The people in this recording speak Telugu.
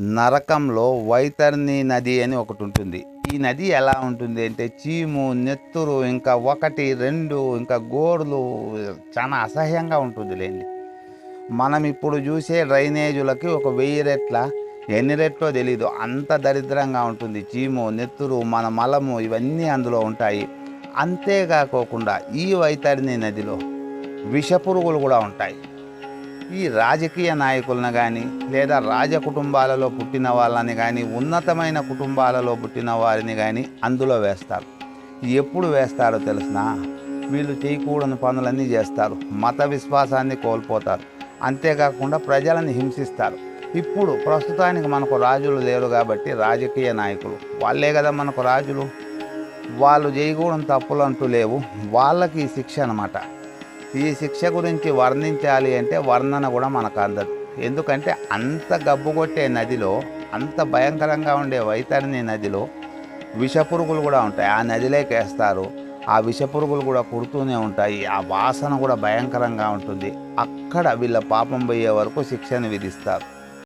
నరకంలో వైతర్ని నది అని ఒకటి ఉంటుంది. ఈ నది ఎలా ఉంటుంది అంటే చీము నెత్తురు ఇంకా ఒకటి రెండు ఇంకా గోర్లు చాలా అసహ్యంగా ఉంటుంది లేండి. మనం ఇప్పుడు చూసే డ్రైనేజులకి ఒక వెయ్యి రెట్ల ఎన్ని రెట్లో తెలీదు. అంత దరిద్రంగా ఉంటుంది. చీము నెత్తురు మన మలము ఇవన్నీ అందులో ఉంటాయి. అంతేకాకోకుండా ఈ వైతరిణి నదిలో విషపురుగులు కూడా ఉంటాయి. ఈ రాజకీయ నాయకులను కానీ లేదా రాజ కుటుంబాలలో పుట్టిన వాళ్ళని కానీ ఉన్నతమైన కుటుంబాలలో పుట్టిన వారిని కానీ అందులో వేస్తారు. ఎప్పుడు వేస్తారో తెలిసినా వీళ్ళు చేయకూడని పనులన్నీ చేస్తారు. మత విశ్వాసాన్ని కోల్పోతారు. అంతేకాకుండా ప్రజలను హింసిస్తారు. ఇప్పుడు ప్రస్తుతానికి మనకు రాజులు లేరు కాబట్టి రాజకీయ నాయకులు. వాళ్ళే కదా మనకు రాజులు. వాళ్ళు చేయకూడని తప్పులు అంటూ లేవు. వాళ్ళకి శిక్ష అనమాట ఈ శిక్ష గురించి వర్ణించాలి అంటే వర్ణన కూడా మనకు అందదు ఎందుకంటే అంత గబ్బు కొట్టే నదిలో అంత భయంకరంగా ఉండే వైతరిణి నదిలో విషపురుగులు కూడా ఉంటాయి. ఆ నదిలోకి వేస్తారు. ఆ విషపురుగులు కూడా కుడుతూనే ఉంటాయి. ఆ వాసన కూడా భయంకరంగా ఉంటుంది. అక్కడ వీళ్ళ పాపం పోయే వరకు శిక్షను విధిస్తారు.